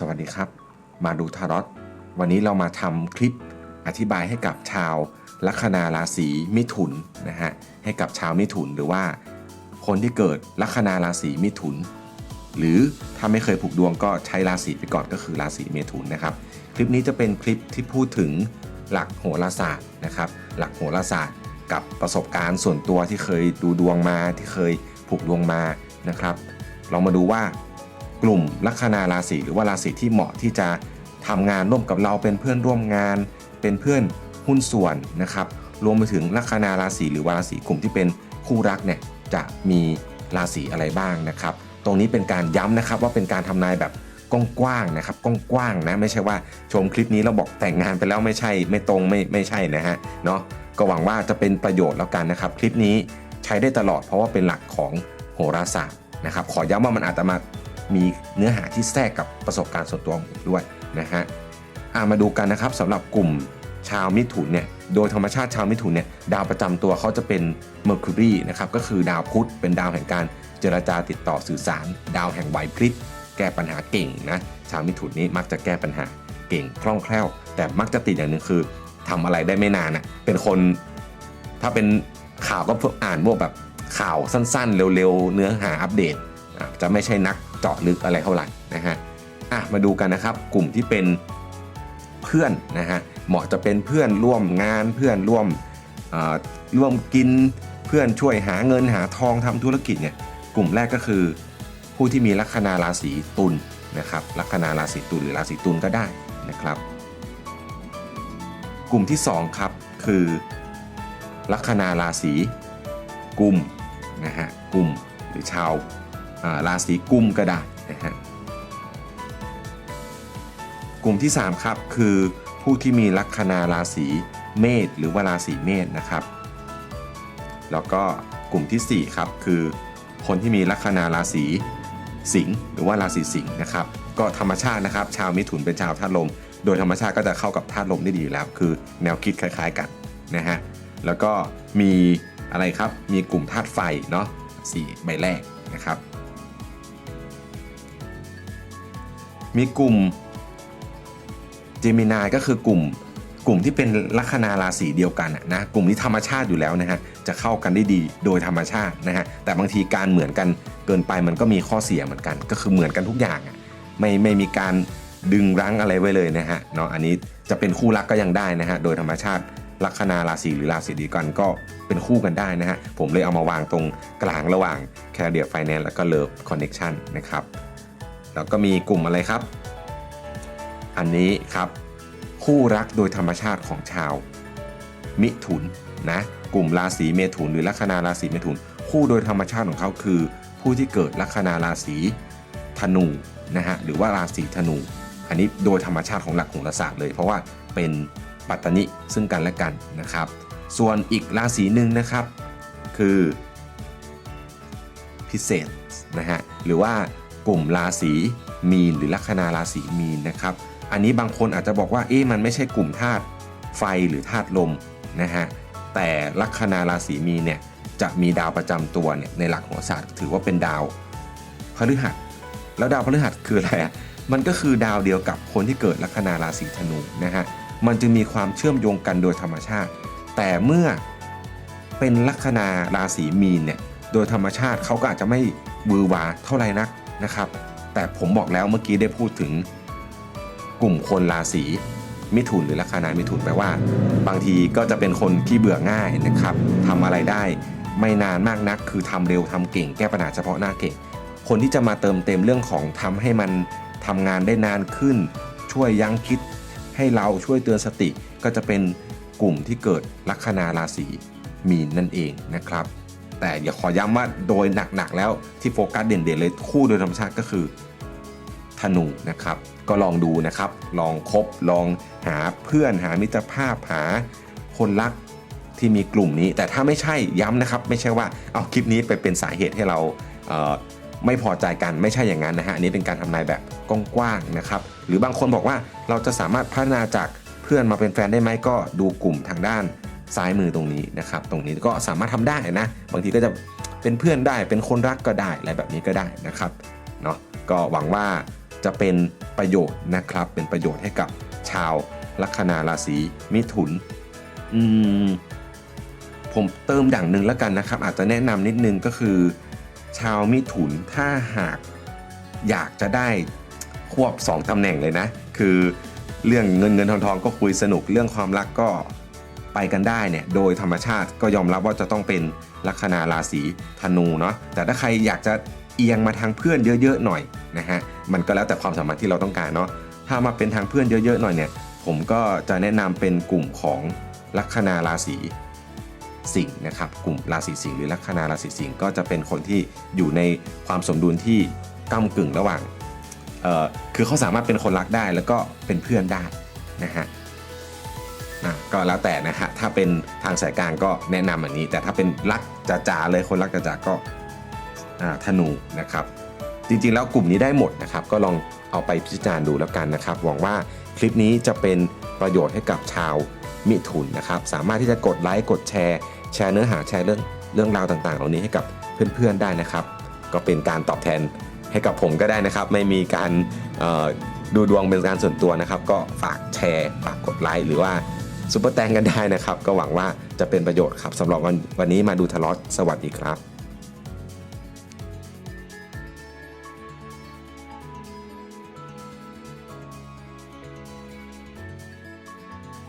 สวัสดีครับ มาดูทารอตวันนี้เรามาทำคลิปอธิบายให้กับชาวลัคนาราศีมิถุนนะฮะให้กับชาวมิถุนหรือว่า คนที่เกิดลัคนาราศีมิถุน หรือถ้าไม่เคยผูกดวงก็ใช้ราศีไปก่อนก็คือราศีเมถุนนะครับ คลิปนี้จะเป็นคลิปที่พูดถึงหลักโหราศาสตร์นะครับ หลักโหราศาสตร์ กับประสบการณ์ส่วนตัวที่เคยดูดวงมาที่เคยผูกดวงมานะครับเรามาดูว่า กลุ่มลัคนาราศีหรือว่าราศีที่เหมาะที่จะทำงานร่วมกับเราเป็นเพื่อนร่วมงาน เป็นเพื่อนหุ้นส่วนนะครับรวมไปถึงลัคนาราศีหรือว่าราศีกลุ่มที่เป็นคู่รักเนี่ยจะมีราศีอะไรบ้างนะครับ ตรงนี้เป็นการย้ำนะครับว่าเป็นการทำนายแบบกว้างๆนะครับกว้างๆนะไม่ใช่ว่าชมคลิปนี้เราบอกแต่งงานไปแล้วไม่ใช่ไม่ตรงไม่ไม่ใช่นะฮะเนาะก็หวังว่าจะเป็นประโยชน์แล้วกันนะครับ คลิปนี้ใช้ได้ตลอดเพราะว่าเป็นหลักของโหราศาสตร์นะครับ ขอย้ำว่ามันอาจจะมา มีเนื้อหาที่แทรกกับประสบการณ์ส่วนตัวของผมด้วยนะฮะมาดูกันนะครับสำหรับกลุ่มชาวมิถุนเนี่ยโดยธรรมชาติชาวมิถุนเนี่ยดาวประจำตัวเขาจะเป็น Mercury นะครับก็คือดาวพุธเป็นดาวแห่งการเจรจาติดต่อสื่อสาร ดาวแห่งไหวพริบแก้ปัญหาเก่งนะชาวมิถุนนี้มักจะแก้ปัญหาเก่งคล่องแคล่ว แต่มักจะติดอย่างหนึ่งคือทำอะไรได้ไม่นานนะเป็นคนถ้าเป็นข่าวก็อ่านพวกแบบข่าวสั้นๆ เร็วๆ เนื้อหาอัปเดต จะไม่ใช่นักเจาะลึกอะไรเท่าไหร่นะฮะอะมาดูกันนะครับกลุ่มที่เป็นเพื่อนนะฮะเหมาะจะเป็นเพื่อนร่วมงานเพื่อนร่วมร่วมกินเพื่อนช่วยหาเงินหาทองทำธุรกิจเนี่ยกลุ่มแรกก็คือ ผู้ที่มีลัคนาราศีตุลนะครับลัคนาราศีตุลหรือราศีตุลก็ได้นะครับ กลุ่มที่2ครับคือลัคนาราศีกุมนะฮะกุมหรือชาว ราศีกุมก็ได้นะฮะกลุ่มที่ 3 ครับ คือผู้ที่มีลัคนาราศีเมษหรือว่าราศีเมษนะครับ แล้วก็กลุ่มทีสี่ 4 ครับ คือคนที่มีลัคนาราศีสิงห์หรือว่าราศีสิงห์นะครับ ก็ธรรมชาตินะครับ ชาวมิถุนเป็นชาวธาตุลม โดยธรรมชาติก็จะเข้ากับธาตุลมได้ดีอยู่แล้ว คือแนวคิดคล้าย ๆกันนะฮะแล้วก็มีอะไรครับมีกลุ่มธาตุไฟเนาะสี่ใบแรกนะครับ มีกลุ่มเจมินายก็คือกลุ่มกลุ่มที่เป็นลัคนาราศีเดียวกันนะกลุ่มนี้ธรรมชาติอยู่แล้วนะฮะจะเข้ากันได้ดีโดยธรรมชาตินะฮะแต่บางทีการเหมือนกันเกินไปมันก็มีข้อเสียเหมือนกัน ก็คือเหมือนกันทุกอย่างอะไม่ไม่มีการดึงรั้งอะไรไว้เลยนะฮะเนาะอันนี้จะเป็นคู่รักก็ยังได้นะฮะโดยธรรมชาติลัคนาราศีหรือราศีเดียวกันก็เป็นคู่กันได้นะฮะผมเลยเอามาวางตรงกลางระหว่าง c a r e e r Finance แล้วก็ Love Connection นะครับ แล้วก็มีกลุ่มอะไรครับ อันนี้ครับคู่รักโดยธรรมชาติของชาว มิถุนนะกลุ่มราศีเมถุนหรือลัคนาราศีเมถุน คู่โดยธรรมชาติของเขาคือ ผู้ที่เกิดลัคนาราศีธนูนะฮะหรือว่าราศีธนู อันนี้โดยธรรมชาติของหลักโหราศาสตร์เลย เพราะว่าเป็นปัตตนิซึ่งกันและกันนะครับ ส่วนอีกราศีหนึ่งนะครับคือพิเศษนะฮะหรือว่า กลุ่มราศีมีนหรือลัคนาราศีมีนนะครับ อันนี้บางคนอาจจะบอกว่าเอ๊ะมันไม่ใช่กลุ่มธาตุไฟหรือธาตุลมนะฮะแต่ลัคนาราศีมีนเนี่ยจะมีดาวประจำตัวเนี่ยในหลักโหราศาสตร์ถือว่าเป็นดาวพฤหัส แล้วดาวพฤหัสคืออะไรอะมันก็คือดาวเดียวกับคนที่เกิดลัคนาราศีธนูนะฮะมันจึงมีความเชื่อมโยงกันโดยธรรมชาติ แต่เมื่อเป็นลัคนาราศีมีนเนี่ยโดยธรรมชาติเขาก็อาจจะไม่วือหวาเท่าไหร่นัก นะครับ แต่ผมบอกแล้วเมื่อกี้ได้พูดถึงกลุ่มคนราศีมิถุนหรือลัคนามิถุนแปลว่า บางทีก็จะเป็นคนที่เบื่อง่ายนะครับทำอะไรได้ไม่นานมากนัก คือทำเร็วทำเก่งแก้ปัญหาเฉพาะหน้าเก่ง คนที่จะมาเติมเต็มเรื่องของทำให้มันทำงานได้นานขึ้น ช่วยยั้งคิดให้เราช่วยเตือนสติ ก็จะเป็นกลุ่มที่เกิดลัคนาราศีมีนนั่นเองนะครับ แต่อย่าขอย้ำว่าโดยหนักๆแล้วที่โฟกัสเด่นๆเลยคู่โดยธรรมชาติก็คือธนูนะครับ ก็ลองดูนะครับ ลองคบลองหาเพื่อนหามิตรภาพหาคนรักที่มีกลุ่มนี้ แต่ถ้าไม่ใช่ย้ำนะครับ ไม่ใช่ว่าเอาคลิปนี้ไปเป็นสาเหตุให้เราเไม่พอใจกันไม่ใช่อย่างนั้นนะฮะอันนี้เป็นการทำนายแบบกว้างๆนะครับ หรือบางคนบอกว่าเราจะสามารถพัฒนาจากเพื่อนมาเป็นแฟนได้ไหมก็ดูกลุ่มทางด้าน ซ้ายมือตรงนี้นะครับ ตรงนี้ก็สามารถทำได้นะ บางทีก็จะเป็นเพื่อนได้เป็นคนรักก็ได้อะไรแบบนี้ก็ได้นะครับเนาะก็หวังว่าจะเป็นประโยชน์นะครับ เป็นประโยชน์ให้กับชาวลัคนาราศีมิถุนอืมผมเติมอย่างหนึ่งแล้วกันนะครับ อาจจะแนะนำนิดนึงก็คือ ชาวมิถุนถ้าหากอยากจะได้ควบ 2ตำแหน่งเลยนะ คือเรื่องเงินเงินทองทองก็คุยสนุกเรื่องความรักก็ ไปกันได้เนี่ยโดยธรรมชาติก็ยอมรับว่าจะต้องเป็นลัคนาราศีธนูเนาะแต่ถ้าใครอยากจะเอียงมาทางเพื่อนเยอะๆหน่อยนะฮะมันก็แล้วแต่ความสามารถที่เราต้องการเนาะถ้ามาเป็นทางเพื่อนเยอะๆหน่อยเนี่ยผมก็จะแนะนำเป็นกลุ่มของลัคนาราศีสิงห์นะครับกลุ่มราศีสิงห์หรือลัคนาราศีสิงห์ก็จะเป็นคนที่อยู่ในความสมดุลที่ก้ากึ่งระหว่างคือเขาสามารถเป็นคนรักได้แล้วก็เป็นเพื่อนได้นะฮะ ก็แล้วแต่นะฮะถ้าเป็นทางสายกลางก็แนะนำอันนี้ แต่ถ้าเป็นรักจ๋าๆเลยคนรักจ๋าๆก็ธนูนะครับ จริงๆแล้วกลุ่มนี้ได้หมดนะครับ ก็ลองเอาไปพิจารณาดูแล้วกันนะครับหวังว่าคลิปนี้จะเป็นประโยชน์ให้กับชาวมิถุนนะครับ สามารถที่จะกดไลค์กดแชร์ แชร์เนื้อหาแชร์เรื่องเรื่องราวต่างๆ เหล่านี้ให้กับเพื่อนๆได้นะครับ ก็เป็นการตอบแทนให้กับผมก็ได้นะครับ ไม่มีการดูดวงเป็นการส่วนตัวนะครับ ก็ฝากแชร์ ฝากกดไลค์หรือว่า ซุปเปอร์แตงกันได้นะครับ ก็หวังว่าจะเป็นประโยชน์ครับสำหรับวันวันนี้มาดูทะเลาะสวัสดีครับ